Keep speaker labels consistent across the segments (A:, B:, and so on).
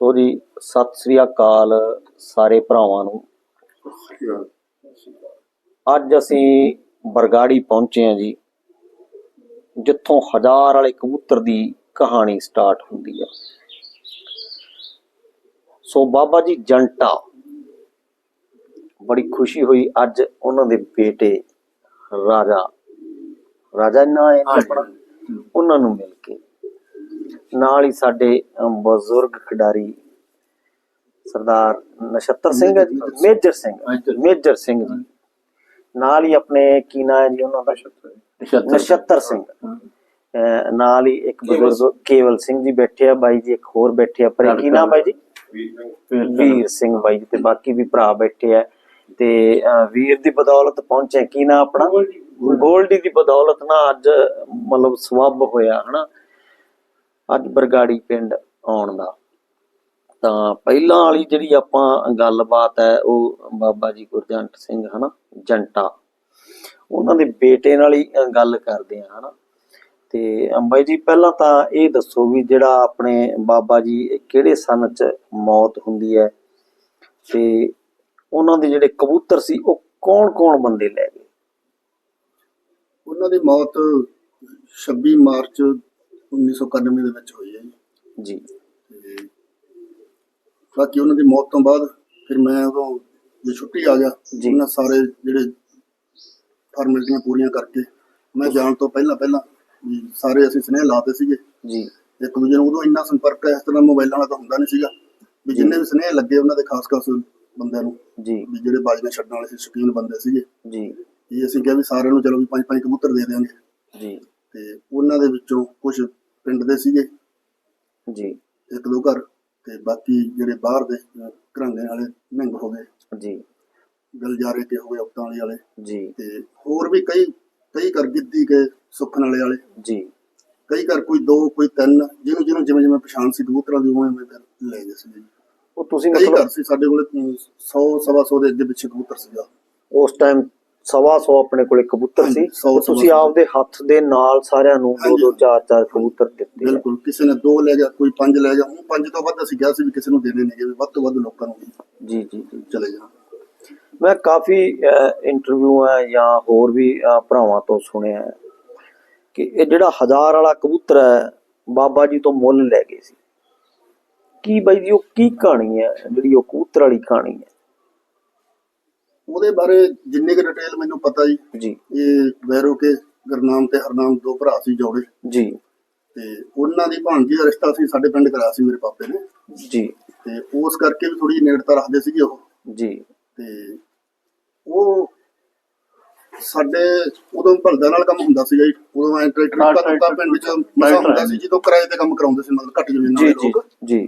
A: ਸੋ ਜੀ ਸਤਿ ਸ੍ਰੀ ਅਕਾਲ ਸਾਰੇ ਭਰਾਵਾਂ ਨੂੰ। ਅੱਜ ਅਸੀਂ ਬਰਗਾੜੀ ਪਹੁੰਚੇ ਹਾਂ ਜੀ ਜਿੱਥੋਂ ਹਜ਼ਾਰ ਵਾਲੇ ਕਬੂਤਰ ਦੀ ਕਹਾਣੀ ਸਟਾਰਟ ਹੁੰਦੀ ਹੈ ਸੋ ਬਾਬਾ ਜੀ ਜੰਟਾ ਬੜੀ ਖੁਸ਼ੀ ਹੋਈ ਅੱਜ ਉਹਨਾਂ ਦੇ ਬੇਟੇ ਰਾਜਾ ਰਾਜਾ ਨਾ ਉਹਨਾਂ ਨੂੰ ਮਿਲ ਨਾਲ ਹੀ ਸਾਡੇ ਬਜ਼ੁਰਗ ਖਿਡਾਰੀ ਸਰਦਾਰ ਨਛੱਤਰ ਸਿੰਘ ਜੀ ਮੇਜਰ ਸਿੰਘ ਮੇਜਰ ਸਿੰਘ। ਜੀ। ਨਾਲ ਹੀ ਆਪਣੇ ਕੀ ਨਾਂ ਹੈ ਜੀ ਉਹਨਾਂ ਦਾ? ਨਛੱਤਰ। ਸਿੰਘ। ਨਾਲ ਹੀ ਇੱਕ ਬਜ਼ੁਰਗ ਕੇਵਲ ਸਿੰਘ ਜੀ ਬੈਠੇ ਆ ਬਾਈ ਜੀ ਇੱਕ ਹੋਰ ਬੈਠੇ ਆ ਪਰ ਕੀ ਨਾਮ ਬਾਈ ਜੀ? ਵੀਰ ਸਿੰਘ। ਬਾਈ ਜੀ ਤੇ ਬਾਕੀ ਵੀ ਭਰਾ ਬੈਠੇ ਆ। ਤੇ ਵੀਰ ਦੀ ਬਦੌਲਤ ਪਹੁੰਚੇ ਕੀ ਨਾ ਆਪਣਾ? ਗੋਲਡੀ। ਦੀ ਬਦੌਲਤ ਨਾ ਅੱਜ ਮਤਲਬ ਸਵੱਬ ਹੋਇਆ ਹਨਾ? ਅੱਜ ਬਰਗਾੜੀ ਪਿੰਡ ਆਉਣ ਦਾ। ਤਾਂ ਪਹਿਲਾਂ ਵਾਲੀ ਜਿਹੜੀ ਆਪਾਂ ਗੱਲਬਾਤ ਹੈ, ਉਹ ਬਾਬਾ ਜੀ ਗੁਰਜੰਟ ਸਿੰਘ, ਹਨਾ, ਜੰਟਾ। ਉਹਨਾਂ ਦੇ ਬੇਟੇ ਨਾਲ ਹੀ ਗੱਲ ਕਰਦੇ ਆ ਹਨਾ। ਤੇ ਅੰਬਾਈ ਜੀ, ਪਹਿਲਾਂ ਤਾਂ ਇਹ ਦੱਸੋ ਵੀ ਜਿਹੜਾ ਆਪਣੇ ਬਾਬਾ ਜੀ ਕਿਹੜੇ ਸਨ ਚ ਮੌਤ ਹੁੰਦੀ ਹੈ? ਤੇ ਉਹਨਾਂ ਦੇ ਜਿਹੜੇ ਕਬੂਤਰ ਸੀ, ਉਹ ਕੌਣ-ਕੌਣ ਬੰਦੇ ਲੈ ਗਏ?
B: ਉਹਨਾਂ ਦੀ ਮੌਤ 26 ਮਾਰਚ 1991 ਦੇ ਵਿੱਚ ਹੋਈ ਹੈ ਜੀ। ਤੇ ਬਾਕੀ ਉਹਨਾਂ ਦੀ ਮੌਤ ਤੋਂ ਬਾਅਦ ਫਿਰ ਮੈਂ ਉਦੋਂ ਜੇ ਛੁੱਟੀ ਆ ਗਿਆ
A: ਜੀ।
B: ਉਹਨਾਂ ਸਾਰੇ ਜਿਹੜੇ ਫਾਰਮੈਲਿਟੀਆਂ ਪੂਰੀਆਂ ਕਰਕੇ ਮੈਂ ਜਾਣ ਤੋਂ ਪਹਿਲਾਂ ਪਹਿਲਾਂ ਵੀ ਸਾਰੇ ਅਸੀਂ ਸਨੇਹ ਲਾਤੇ ਸੀਗੇ।
A: ਜੀ।
B: ਇੱਕ ਦੂਜੇ ਨੂੰ ਉਦੋਂ ਇੰਨਾ ਸੰਪਰਕ ਇਸ ਤਰ੍ਹਾਂ ਮੋਬਾਈਲਾਂ ਨਾਲ ਤਾਂ ਹੁੰਦਾ ਨਹੀਂ ਸੀਗਾ ਵੀ ਜਿੰਨੇ ਵੀ ਸਨੇਹ ਲੱਗੇ ਉਹਨਾਂ ਦੇ ਖਾਸ ਖਾਸ ਬੰਦਿਆਂ ਨੂੰ
A: ਜੀ।
B: ਵੀ ਜਿਹੜੇ ਬਾਜੀਆਂ ਛੱਡਣ ਵਾਲੇ ਸੀ ਸ਼ੌਕੀਨ ਬੰਦੇ ਸੀਗੇ।
A: ਜੀ।
B: ਇਹ ਅਸੀਂ ਕਿਹਾ ਵੀ ਸਾਰਿਆਂ ਨੂੰ ਚਲੋ ਵੀ ਪੰਜ ਪੰਜ ਕਬੂਤਰ ਦੇ ਦਿਆਂਗੇ।
A: ਜੀ।
B: ਤੇ ਉਹਨਾਂ ਦੇ ਵਿੱਚੋਂ ਕੁਝ ਪਿੰਡ ਦੇ ਸੀਗੇ।
A: ਜੀ।
B: ਇੱਕ ਦੋ ਘਰ ਤੇ ਬਾਕੀ ਜਿਹੜੇ ਬਾਹਰ ਦੇ ਘਰਾਂਗੇ ਵਾਲੇ ਨਿੰਗ ਹੋ ਗਏ।
A: ਜੀ।
B: ਗਲਜਾਰੇ ਕੇ ਹੋ ਗਏ ਉਪਤਾਲੀ ਵਾਲੇ
A: ਜੀ।
B: ਤੇ ਹੋਰ ਵੀ ਕਈ ਕਈ ਘਰ ਗਿੱਦੀ ਕੇ ਸੁੱਖਣ ਵਾਲੇ ਵਾਲੇ।
A: ਜੀ।
B: ਕਈ ਘਰ ਕੋਈ ਦੋ ਕੋਈ ਤਿੰਨ ਜਿਹਨੂੰ ਜਿਹਨੂੰ ਜਿਵੇਂ ਜਿਵੇਂ ਪਛਾਣ ਸੀ ਕਬੂਤਰਾਂ ਦੀ ਉਵੇਂ ਉਵੇਂ ਫਿਰ ਲੈ ਗਏ ਸੀ
A: ਉਹ ਤੁਸੀਂ ਮਤਲਬ
B: ਸੀ ਸਾਡੇ ਕੋਲ 100 ਸਵਾ 100 ਦੇ ਅੱਗੇ ਪਿੱਛੇ ਕਬੂਤਰ ਸੀਗਾ।
A: ਉਸ ਟਾਈਮ ਸਵਾ ਸੌ ਆਪਣੇ ਕੋਲੇ ਕਬੂਤਰ ਸੀ। ਤੁਸੀਂ। ਆਪਦੇ ਹੱਥ ਦੇ ਨਾਲ ਸਾਰਿਆਂ ਨੂੰ ਦੋ। ਦੋ ਚਾਰ ਚਾਰ ਕਬੂਤਰ ਦਿੱਤੇ।
B: ਬਿਲਕੁਲ ਕਿਸੇ ਨੇ ਦੋ ਲੈ ਗਿਆ ਕੋਈ ਪੰਜ ਲੈ ਗਿਆ। ਉਹ ਪੰਜ ਤੋਂ ਵੱਧ ਅਸੀਂ ਕਿਹਾ ਸੀ ਵੀ ਕਿਸੇ ਨੂੰ ਦੇਣੇ ਨਹੀਂਗੇ ਵੀ ਵੱਧ ਤੋਂ ਵੱਧ ਲੋਕਾਂ ਨੂੰ
A: ਜੀ ਜੀ ਜੀ।
B: ਚਲੇ ਜਾਣ।
A: ਮੈਂ ਕਾਫੀ ਇੰਟਰਵਿਊ ਹੈ ਜਾਂ ਹੋਰ ਵੀ ਭਰਾਵਾਂ ਤੋਂ ਸੁਣਿਆ ਹੈ ਕਿ ਇਹ ਜਿਹੜਾ ਹਜ਼ਾਰ ਵਾਲਾ ਕਬੂਤਰ ਹੈ ਬਾਬਾ ਜੀ ਤੋਂ ਮੁੱਲ ਲੈ ਗਏ ਸੀ। ਕੀ ਬਾਈ ਜੀ ਉਹ ਕੀ ਕਹਾਣੀ ਹੈ? ਜਿਹੜੀ ਉਹ ਕਬੂਤਰ ਵਾਲੀ ਕਹਾਣੀ ਹੈ?
B: ਉਹਦੇ ਬਾਰੇ ਜਿੰਨੀ ਕੁ ਡਿਟੇਲ ਮੈਨੂੰ ਪਤਾ ਜੀ
A: ਜੀ।
B: ਇਹ ਵੈਰੋ ਕੇ ਗੁਰਨਾਮ ਤੇ ਹਰਨਾਮ ਦੋ ਭਰਾ ਸੀ ਜੋੜੇ।
A: ਜੀ।
B: ਤੇ ਉਹਨਾਂ ਦੀ ਭਾਣਜੀ ਦਾ ਰਿਸ਼ਤਾ ਸੀ ਸਾਡੇ ਪਿੰਡ ਕਰਾਇਆ ਸੀ ਮੇਰੇ ਪਾਪੇ ਨੇ।
A: ਜੀ।
B: ਤੇ ਉਸ ਕਰਕੇ ਵੀ ਥੋੜੀ ਨੇੜਤਾ ਰੱਖਦੇ ਸੀਗੇ ਉਹ।
A: ਜੀ।
B: ਤੇ ਉਹ ਸਾਡੇ ਉਦੋਂ ਭਲਦਾ ਨਾਲ ਕੰਮ ਹੁੰਦਾ ਸੀਗਾ ਜੀ। ਉਦੋਂ ਐ ਟਰੈਕਟਰ ਦਾ ਪਿੰਡ ਚ ਮਸਾ ਹੁੰਦਾ ਸੀ ਜਦੋਂ ਕਿਰਾਏ ਤੇ ਕੰਮ ਕਰਾਉਂਦੇ ਸੀ ਮਤਲਬ ਘੱਟ ਜ਼ਮੀਨਾਂ ਵਾਲੇ ਲੋਕ।
A: ਜੀ।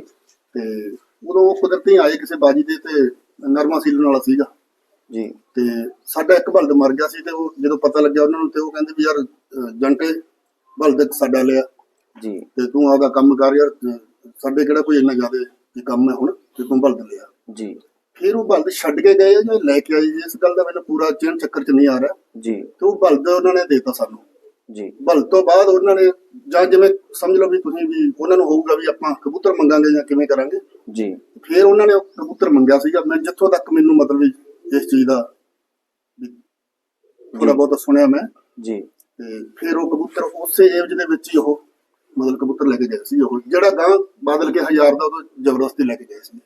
B: ਤੇ ਉਦੋਂ ਉਹ ਕੁਦਰਤੀ ਆਏ ਕਿਸੇ ਬਾਜੀ ਦੇ ਤੇ ਨਰਮਾ ਸੀਲਣ ਵਾਲਾ ਸੀਗਾ।
A: ਜੀ।
B: ਤੇ ਸਾਡਾ ਇੱਕ ਬਲਦ ਮਰ ਗਿਆ ਸੀ ਤੇ ਉਹ ਜਦੋਂ ਪਤਾ ਲੱਗਿਆ ਉਹਨਾਂ ਨੂੰ ਤੇ ਉਹ ਕਹਿੰਦੇ ਵੀ ਯਾਰ ਅਹ ਜੰਟੇ ਬਲਦ ਸਾਡਾ ਲਿਆ।
A: ਜੀ।
B: ਤੇ ਤੂੰ ਆਪਦਾ ਕੰਮ ਕਰ ਯਾਰ ਸਾਡੇ ਕਿਹੜਾ ਕੋਈ ਇੰਨਾ ਜ਼ਿਆਦਾ ਕੀ ਕੰਮ ਹੈ ਹੁਣ ਤੇ ਤੂੰ ਬਲਦ ਲਿਆ।
A: ਜੀ।
B: ਫਿਰ ਉਹ ਬਲਦ ਛੱਡ ਕੇ ਗਏ ਆ ਜੋ ਲੈ ਕੇ ਜੀ, ਇਸ ਗੱਲ ਦਾ ਮੈਨੂੰ ਪੂਰਾ ਚਿਹਨ ਚੱਕਰ ਚ ਨਹੀਂ ਆ ਰਿਹਾ।
A: ਜੀ।
B: ਤੇ ਉਹ ਬਲਦ ਉਹਨਾਂ ਨੇ ਦੇਤਾ ਸਾਨੂੰ।
A: ਜੀ।
B: ਬਲਦ ਤੋਂ ਬਾਅਦ ਉਹਨਾਂ ਨੇ ਜਾਂ ਜਿਵੇਂ ਸਮਝ ਲਓ ਵੀ ਤੁਸੀਂ ਵੀ ਉਹਨਾਂ ਨੂੰ ਹੋਊਗਾ ਵੀ ਆਪਾਂ ਕਬੂਤਰ ਮੰਗਾਂਗੇ ਜਾਂ ਕਿਵੇਂ ਕਰਾਂਗੇ।
A: ਜੀ।
B: ਫਿਰ ਉਹਨਾਂ ਨੇ ਉਹ ਕਬੂਤਰ ਮੰਗਿਆ ਸੀਗਾ। ਮੈਂ ਜਿੱਥੋਂ ਤੱਕ ਮੈਨੂੰ ਮਤਲਬ ਵੀ ਇਸ ਚੀਜ਼ ਦਾ ਥੋੜਾ ਬਹੁਤ ਸੁਣਿਆ ਮੈਂ।
A: ਜੀ।
B: ਤੇ ਫਿਰ ਉਹ ਕਬੂਤਰ ਉਸੇ ਏਵਜ ਦੇ ਵਿੱਚ ਹੀ ਉਹ ਮਤਲਬ ਕਬੂਤਰ ਲੈ ਕੇ ਗਏ ਸੀ ਉਹ। ਜਿਹੜਾ ਗਾਂ ਬਦਲ ਕੇ ਹਜ਼ਾਰ ਦਾ ਉਹ ਜ਼ਬਰਦਸਤੀ ਲੈ ਕੇ ਗਏ ਸੀ।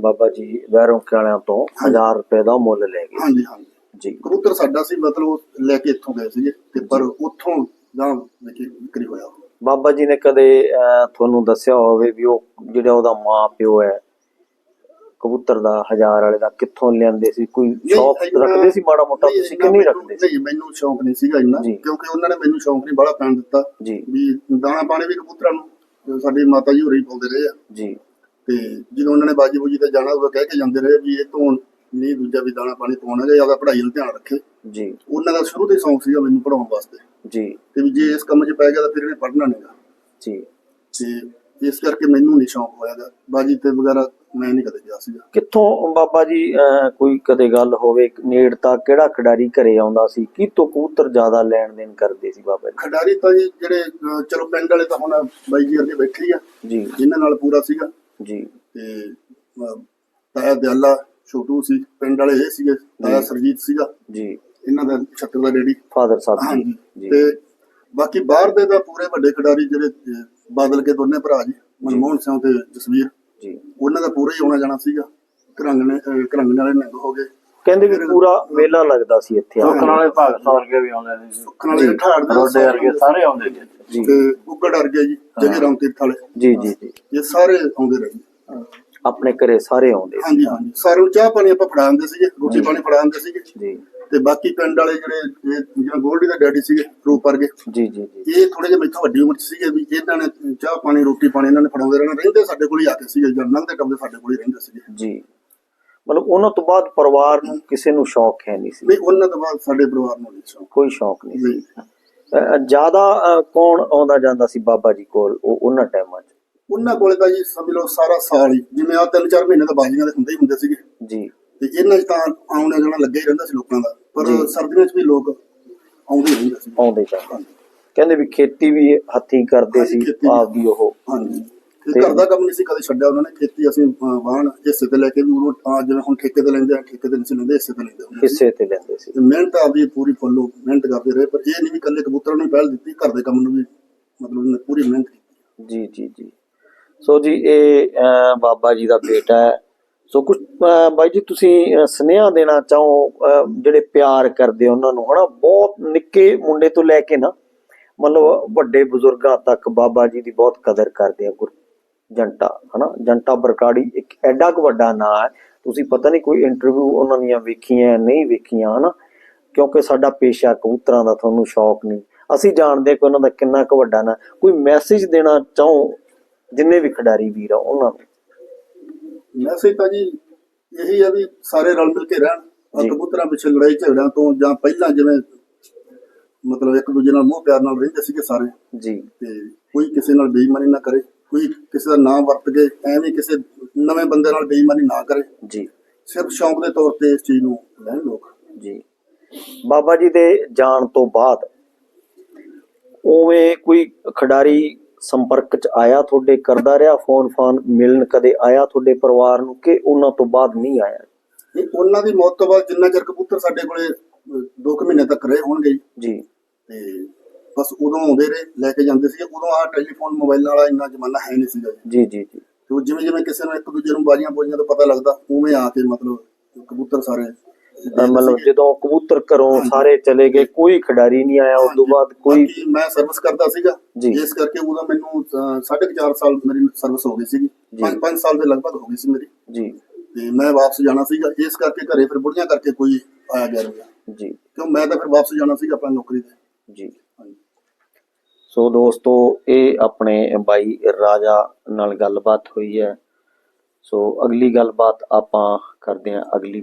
A: ਬਾਬਾ ਜੀ ਵੈਰੋਂ ਵਾਲਿਆਂ ਤੋਂ 1000 ਰੁਪਏ ਦਾ ਮੁੱਲ ਲੈ ਗਏ।
B: ਹਾਂਜੀ ਹਾਂਜੀ।
A: ਜੀ।
B: ਕਬੂਤਰ ਸਾਡਾ ਸੀ ਮਤਲਬ ਉਹ ਲੈ ਕੇ ਇੱਥੋਂ ਗਏ ਸੀਗੇ। ਤੇ ਪਰ ਉੱਥੋਂ ਗਾਂ ਵਿਕੀ ਵਿਕਰੀ ਹੋਇਆ।
A: ਬਾਬਾ ਜੀ ਨੇ ਕਦੇ ਤੁਹਾਨੂੰ ਦੱਸਿਆ ਹੋਵੇ ਵੀ ਉਹ ਜਿਹੜਾ ਉਹਦਾ ਮਾਂ ਪਿਓ ਹੈ ਕਬੂਤਰ ਦਾ ਹਜ਼ਾਰ ਵਾਲੇ ਦਾ ਕਿੱਥੋਂ ਲਿਆਂਦੇ ਸੀ? ਕੋਈ
B: ਇੰਨਾ-
A: ਰੱਖਦੇ ਸੀ ਮਾੜਾ ਮੋਟਾ? ਤੁਸੀਂ ਕਿ ਨਹੀਂ ਰੱਖਦੇ ਸੀ?
B: ਨਹੀਂ ਮੈਨੂੰ ਸ਼ੌਂਕ ਨਹੀਂ ਸੀਗਾ ਇੰਨਾ। ਕਿਉਂਕਿ ਉਹਨਾਂ ਨੇ ਮੈਨੂੰ ਸ਼ੌਂਕ ਨਹੀਂ ਬੜਾ ਪੈਣ ਦਿੱਤਾ। ਵੀ ਦਾਣਾ ਪਾਣੀ ਵੀ ਕਬੂਤਰਾਂ ਨੂੰ ਸਾਡੀ ਮਾਤਾ ਜੀ ਹੋਰੀ ਪਾਉਂਦੇ ਰਹੇ ਆ।
A: ਜੀ।
B: ਤੇ ਜਦੋਂ ਉਹਨਾਂ ਨੇ ਬਾਜੀ ਬੂਜੀ ਤੇ ਜਾਣਾ ਉਦੋਂ ਕਹਿ ਕੇ ਜਾਂਦੇ ਰਹੇ ਵੀ ਇਹ ਤੋਂ ਨਹੀਂ ਦੂਜਾ ਵੀ ਦਾਣਾ ਪਾਣੀ ਪਾਉਣਾ ਜਾਂ ਆਪਦਾ ਪੜ੍ਹਾਈ ਵੱਲ ਧਿਆਨ ਰੱਖੇ।
A: ਜੀ।
B: ਉਹਨਾਂ ਦਾ ਸ਼ੁਰੂ ਤੋਂ ਹੀ ਸ਼ੌਂਕ ਸੀਗਾ ਮੈਨੂੰ ਪੜਾਉਣ ਵਾਸਤੇ।
A: ਜੀ।
B: ਤੇ ਵੀ ਜੇ ਇਸ ਕੰਮ 'ਚ ਪੈ ਗਿਆ ਤਾਂ ਫਿਰ ਇਹਨੇ ਪੜ੍ਹਨਾ ਨਹੀਂਗਾ
A: ਜੀ।
B: ਤੇ ਇਸ ਕਰਕੇ ਮੈਨੂੰ ਨਹੀਂ ਸ਼ੌਂਕ ਹੋਇਆਗਾ। ਬਾਜੀ ਤੇ ਵਗੈਰਾ ਮੈਂ ਨਹੀਂ ਕਦੇ ਗਿਆ ਸੀਗਾ।
A: ਕਿੱਥੋਂ ਬਾਬਾ ਜੀ ਅਹ, ਕੋਈ ਕਦੇ ਗੱਲ ਹੋਵੇ ਨੇੜਤਾ ਕਿਹੜਾ ਖਿਡਾਰੀ ਘਰੇ ਆਉਂਦਾ ਸੀ? ਕੀ ਤੋਂ ਕਬੂਤਰ ਜ਼ਿਆਦਾ ਲੈਣ ਦੇਣ ਕਰਦੇ ਸੀ ਬਾਬਾ
B: ਖਿਡਾਰੀ ਤਾਂ ਜੀ ਜਿਹੜੇ ਅਹ, ਚਲੋ ਪਿੰਡ ਵਾਲੇ ਤਾਂ ਹੁਣ ਬਾਈ ਜੀ ਅੱਗੇ ਬੈਠੇ ਆ।
A: ਜੀ। ਜੀ
B: ਜਿਨ੍ਹਾਂ ਨਾਲ ਪੂਰਾ ਸੀਗਾ।
A: ਜੀ।
B: ਤੇ ਅਹ, ਤਾਇਆ ਦਿਆਲਾ ਛੋਟੂ ਸੀ ਪਿੰਡ ਵਾਲੇ ਇਹ ਸੀਗੇ। ਤਾਇਆ ਸਰਜੀਤ ਸੀਗਾ।
A: ਜੀ।
B: ਇਹਨਾਂ ਦਾ ਛੱਤਰ ਦਾ ਡੈਡੀ।
A: ਫਾਦਰ ਸਾਹਿਬ
B: ਹਾਂਜੀ।
A: ਜੀ ਜੀ।
B: ਤੇ ਬਾਕੀ ਬਾਹਰ ਦੇ ਤਾਂ ਪੂਰੇ ਵੱਡੇ ਖਿਡਾਰੀ ਜਿਹੜੇ ਅਹ, ਬਾਦਲ ਕੇ ਦੋਨੇ ਭਰਾ ਜੀ ਮਨਮੋਹਨ ਸਿੰਘ ਤੇ ਜਸਵੀਰ।
A: ਜੀ।
B: ਉਹਨਾਂ ਦਾ ਪੂਰਾ ਹੀ ਆਉਣਾ ਜਾਣਾ ਸੀਗਾ। ਘਰੰਗ ਨੇ ਅਹ, ਘਰੰਗ ਵਾਲੇ ਨੰਗ ਹੋ ਗਏ।
A: ਕਹਿੰਦੇ ਵੀ ਪੂਰਾ ਮੇਲਾ ਲੱਗਦਾ ਸੀ ਇੱਥੇ। ਆ
C: ਸੁੱਖਣ ਵਾਲੇ ਭਗਤ ਵਰਗੇ ਵੀ ਆਉਂਦੇ ਨੇ ਜੀ
B: ਸੁੱਖਣ ਵਾਲੇ ਠਾੜ ਦੇ
C: ਰੋਡੇ ਵਰਗੇ ਸਾਰੇ ਆਉਂਦੇ ਨੇ
A: ਜੀ।
B: ਤੇ ਉੱਗੜ ਅਰਗੇ ਜੀ ਜਗੇ ਰਾਮ ਤੀਰਥ ਵਾਲੇ।
A: ਜੀ ਜੀ ਜੀ।
B: ਇਹ ਸਾਰੇ ਆਉਂਦੇ ਰਹੇ।
A: ਆਪਣੇ ਘਰੇ ਸਾਰੇ ਆਉਂਦੇ ਸੀ।
B: ਹਾਂਜੀ ਹਾਂਜੀ। ਸਾਰਿਆਂ ਨੂੰ ਚਾਹ ਪਾਣੀ ਆਪਾਂ ਫੜਾਉਂਦੇ ਸੀਗੇ ਰੋਟੀ ਪਾਣੀ ਫੜਾਉਂਦੇ ਸੀਗੇ।
A: ਜੀ।
B: ਤੇ ਬਾਕੀ ਪਿੰਡ ਵਾਲੇ ਜਿਹੜੇ ਜਿਹੜਾ ਗੋਲਡੀ ਦਾ ਡੈਡੀ ਸੀਗੇ ਰੂਪ ਵਰਗੇ।
A: ਜੀ ਜੀ ਜੀ।
B: ਇਹ ਥੋੜੇ ਜਿਹਾ ਮੈਥੋਂ ਵੱਡੀ ਉਮਰ 'ਚ ਸੀਗੇ ਵੀ ਇਹਨਾਂ ਨੇ ਚਾਹ ਪਾਣੀ ਰੋਟੀ ਪਾਣੀ ਇਹਨਾਂ ਨੇ ਫੜਾਉਂਦੇ ਰਹਿਣਾ। ਰਹਿੰਦੇ ਸਾਡੇ ਕੋਲ ਹੀ ਆ ਕੇ ਸੀਗੇ ਜਦ ਲੰਘਦੇ ਟੱਪਦੇ ਸਾਡੇ ਕੋਲ ਹੀ ਰਹਿੰਦੇ ਸੀਗੇ।
A: ਜੀ। ਮਤਲਬ ਉਹਨਾਂ ਤੋਂ ਬਾਅਦ ਪਰਿਵਾਰ ਨੂੰ ਕਿਸੇ ਨੂੰ ਸ਼ੌਕ ਹੈ ਨਹੀਂ ਸੀ।
B: ਵੀ ਉਹਨਾਂ ਤੋਂ ਬਾਅਦ ਸਾਡੇ ਪਰਿਵਾਰ ਨੂੰ ਨਹੀਂ ਸ਼ੌਕ।
A: ਕੋਈ ਸ਼ੌਕ ਨਹੀਂ ਸੀ।
B: ਨਹੀਂ।
A: ਜ਼ਿਆਦਾ ਕੌਣ ਆਉਂਦਾ ਜਾਂਦਾ ਸੀ ਬਾਬਾ ਜੀ ਕੋਲ ਉਹ ਉਹਨਾਂ ਟਾਈਮਾਂ 'ਚ?
B: ਉਹਨਾਂ ਕੋਲੇ ਤਾਂ ਜੀ ਸਮਝ ਲਓ ਸਾਰਾ ਸਾਲ ਹੀ। ਜਿਵੇਂ ਆ ਤਿੰਨ ਚਾਰ ਮਹੀਨੇ ਤਾਂ ਬਾਜੀਆਂ ਦੇ ਹੁੰਦੇ ਹੀ ਹੁੰਦੇ ਸੀਗੇ।
A: ਜੀ।
B: ਤੇ ਇਹਨਾਂ 'ਚ ਤਾਂ ਆਉਣਾ ਜਾਣਾ ਲੱਗਾ ਹੀ ਰਹਿੰਦਾ ਸੀ ਲੋਕਾਂ ਦਾ। ਪਰ
A: ਜੀ।
B: ਸਰਦੀਆਂ 'ਚ ਵੀ ਲੋਕ ਆਉਂਦੇ ਰਹਿੰਦੇ ਸੀ।
A: ਆਉਂਦੇ ਜਾਂਦੇ ਕਹਿੰਦੇ ਵੀ ਖੇਤੀ ਵੀ ਹੱਥੀਂ ਕਰਦੇ
B: ਹਾਂਜੀ,
A: ਸੀ
B: ਖੇਤੀ ਵੀ।
A: ਆਪਦੀ ਉਹ।
B: ਹਾਂਜੀ। ਤੇ
A: ਤੇ-
B: ਘਰ ਦਾ ਕੰਮ ਨਹੀਂ ਸੀ ਕਦੇ ਛੱਡਿਆ ਉਹਨਾਂ ਨੇ। ਖੇਤੀ ਅਸੀਂ ਅਹ, ਵਾਹਣ ਹਿੱਸੇ ਤੇ ਲੈ ਕੇ ਵੀ ਉਹ ਜਿਵੇਂ ਹੁਣ ਠੇਕੇ ਤੇ ਲੈਂਦੇ ਆ ਠੇਕੇ ਤੇ ਨਹੀਂ ਸੀ ਲੈਂਦੇ ਹਿੱਸੇ ਤੇ ਲੈਂਦੇ ਹੁੰਦੇ ਸੀ।
A: ਹਿੱਸੇ ਤੇ ਲੈਂਦੇ ਸੀ।
B: ਤੇ ਮਿਹਨਤ ਆਪਦੀ ਪੂਰੀ ਫੁੱਲ ਮਿਹਨਤ ਕਰਦੇ ਰਹੇ ਪਰ ਇਹ ਨਹੀਂ ਵੀ ਇਕੱਲੇ ਕਬੂਤਰਾਂ ਨੂੰ ਹੀ ਪਹਿਲ ਦਿੱਤੀ ਘਰ ਦੇ ਕੰਮ ਨੂੰ ਵੀ ਮਤਲਬ ਉਹਨੇ ਪੂਰੀ ਮਿਹਨਤ ਕੀਤੀ।
A: ਜੀ ਜੀ ਜੀ। ਸੋ ਜੀ ਇਹ ਅਹ, ਬਾਬਾ ਜੀ ਦਾ ਬੇਟਾ ਹੈ। ਸੋ ਕੁਝ ਬਾਈ ਜੀ ਤੁਸੀਂ ਅਹ, ਸੁਨੇਹਾ ਦੇਣਾ ਚਾਹੋ ਜਿਹੜੇ ਪਿਆਰ ਕਰਦੇ ਉਹਨਾਂ ਨੂੰ ਹਨਾ? ਬਹੁਤ ਨਿੱਕੇ ਮੁੰਡੇ ਤੋਂ ਲੈ ਕੇ ਨਾ ਮਤਲਬ ਵੱਡੇ ਬਜ਼ੁਰਗਾਂ ਤੱਕ ਬਾਬਾ ਜੀ ਦੀ ਬਹੁਤ ਕਦਰ ਕਰਦੇ ਆ ਗੁਰ ਜੰਟਾ ਹਨਾ? ਜੰਟਾ ਬਰਕਾੜੀ ਇੱਕ ਐਡਾ ਕੁ ਵੱਡਾ ਨਾਂ ਹੈ। ਤੁਸੀਂ ਪਤਾ ਨਹੀਂ ਕੋਈ ਇੰਟਰਵਿਊ ਉਹਨਾਂ ਦੀਆਂ ਵੇਖੀਆਂ ਨਹੀਂ ਵੇਖੀਆਂ ਹਨਾ? ਕਿਉਂਕਿ ਸਾਡਾ ਪੇਸ਼ਾ ਕਬੂਤਰਾਂ ਦਾ ਤੁਹਾਨੂੰ ਸ਼ੌਕ ਨਹੀਂ। ਅਸੀਂ ਜਾਣਦੇ ਕਿ ਉਹਨਾਂ ਦਾ ਕਿੰਨਾ ਕੁ ਵੱਡਾ ਨਾਂ ਕੋਈ ਮੈਸੇਜ ਦੇਣਾ ਚਾਹੋ ਜਿੰਨੇ ਵੀ ਖਿਡਾਰੀ ਵੀਰ ਆ ਉਹਨਾਂ ਨੂੰ?
B: ਮੈਸੇਜ ਤਾਂ ਜੀ ਇਹੀ ਆ ਵੀ ਸਾਰੇ ਰਲ ਮਿਲ ਕੇ ਰਹਿਣ
A: ਜੀ।
B: ਕਬੂਤਰਾਂ ਪਿੱਛੇ ਲੜਾਈ ਝਗੜਿਆਂ ਤੋਂ ਜਾਂ ਪਹਿਲਾਂ ਜਿਵੇਂ ਮਤਲਬ ਇੱਕ ਦੂਜੇ ਨਾਲ ਮੋਹ ਪਿਆਰ ਨਾਲ ਰਹਿੰਦੇ ਸੀਗੇ ਸਾਰੇ।
A: ਜੀ।
B: ਤੇ ਕੋਈ ਕਿਸੇ ਨਾਲ ਬੇਈਮਾਨੀ ਨਾ ਕਰੇ ਕੋਈ ਕਿਸੇ ਦਾ ਨਾਮ ਵਰਤ ਕੇ ਐਵੇਂ ਕਿਸੇ ਨਵੇਂ ਬੰਦੇ ਨਾਲ ਬੇਈਮਾਨੀ ਨਾ ਕਰੇ।
A: ਜੀ।
B: ਸਿਰਫ ਸ਼ੌਂਕ ਦੇ ਤੌਰ ਤੇ ਇਸ ਚੀਜ਼ ਨੂੰ ਲੈਣ ਲੋਕ।
A: ਜੀ। ਬਾਬਾ ਜੀ ਦੇ ਜਾਣ ਤੋਂ ਬਾਅਦ ਉਵੇਂ ਕੋਈ ਖਿਡਾਰੀ ਸੰਪਰਕ ਚ ਆਇਆ ਤੁਹਾਡੇ ਕਰਦਾ ਰਿਹਾ ਫੋਨ ਫਾਨ ਮਿਲਣ ਕਦੇ ਆਇਆ ਤੁਹਾਡੇ ਪਰਿਵਾਰ ਨੂੰ ਕਿ ਉਹਨਾਂ ਤੋਂ ਬਾਅਦ ਨਹੀਂ ਆਇਆ?
B: ਇਹ ਉਹਨਾਂ ਦੀ ਮੌਤ ਤੋਂ ਬਾਅਦ ਜਿੰਨਾ ਚਿਰ ਕਬੂਤਰ ਸਾਡੇ ਕੋਲੇ 2 ਕੁ ਮਹੀਨੇ ਤੱਕ ਰਹੇ ਹੋਣਗੇ ਜੀ, ਤੇ ਬਸ ਉਦੋਂ ਆਉਂਦੇ ਰਹੇ ਲੈ ਕੇ ਜਾਂਦੇ ਸੀ ਉਦੋਂ ਆ ਟੈਲੀਫੋਨ ਮੋਬਾਈਲ ਵਾਲਾ ਇੰਨਾ ਜ਼ਮਾਨਾ ਹੈ ਨਹੀਂ ਸੀਗਾ ਜੀ।
A: ਜੀ ਜੀ
B: ਤੇ ਜਿਵੇਂ ਜਿਵੇਂ ਕਿਸੇ ਨੂੰ ਇੱਕ ਦੂਜੇ ਨੂੰ ਬਾਜੀਆਂ ਬੋਲੀਆਂ ਤੋਂ ਪਤਾ ਲੱਗਦਾ ਉਵੇਂ ਆ ਕੇ ਮਤਲਬ ਕਬੂਤਰ ਸਾਰੇ
A: ਮਤਲਬ ਜਦੋਂ ਕਬੂਤਰ ਘਰੋਂ ਸਾਰੇ ਚਲੇ ਗਏ ਕੋਈ ਖਿਡਾਰੀ ਨਹੀਂ ਆਇਆ ਉਸ ਤੋਂ ਬਾਅਦ ਕੋਈ
B: ਮੈਂ ਸਰਵਿਸ ਕਰਦਾ ਸੀਗਾ।
A: ਜੀ।
B: ਇਸ ਕਰਕੇ ਉਦੋਂ ਮੈਨੂੰ ਅਹ, ਸਾਢੇ ਕੁ ਚਾਰ ਸਾਲ ਮੇਰੀ ਸਰਵਿਸ ਹੋ ਗਈ ਸੀਗੀ।
A: ਜੀ।
B: 5 ਸਾਲ ਦੇ ਲਗਭਗ ਹੋ ਗਈ ਸੀ ਮੇਰੀ।
A: ਜੀ।
B: ਤੇ ਮੈਂ ਵਾਪਸ ਜਾਣਾ ਸੀਗਾ। ਇਸ ਕਰਕੇ ਘਰੇ ਫਿਰ ਬੁੜੀਆਂ ਕਰਕੇ ਕੋਈ ਆਇਆ ਗਿਆ ਨਹੀਂ।
A: ਜੀ।
B: ਕਿਉਂ ਮੈਂ ਤਾਂ ਫਿਰ ਵਾਪਸ ਜਾਣਾ ਸੀਗਾ ਆਪਣੀ ਨੌਕਰੀ ਤੇ।
A: ਜੀ। ਸੋ ਦੋਸਤੋ ਇਹ ਆਪਣੇ ਬਾਈ ਰਾਜਾ ਨਾਲ ਗੱਲਬਾਤ ਹੋਈ ਹੈ। ਸੋ ਅਗਲੀ ਗੱਲਬਾਤ ਆਪਾਂ ਕਰਦੇ ਹਾਂ ਅਗਲੀ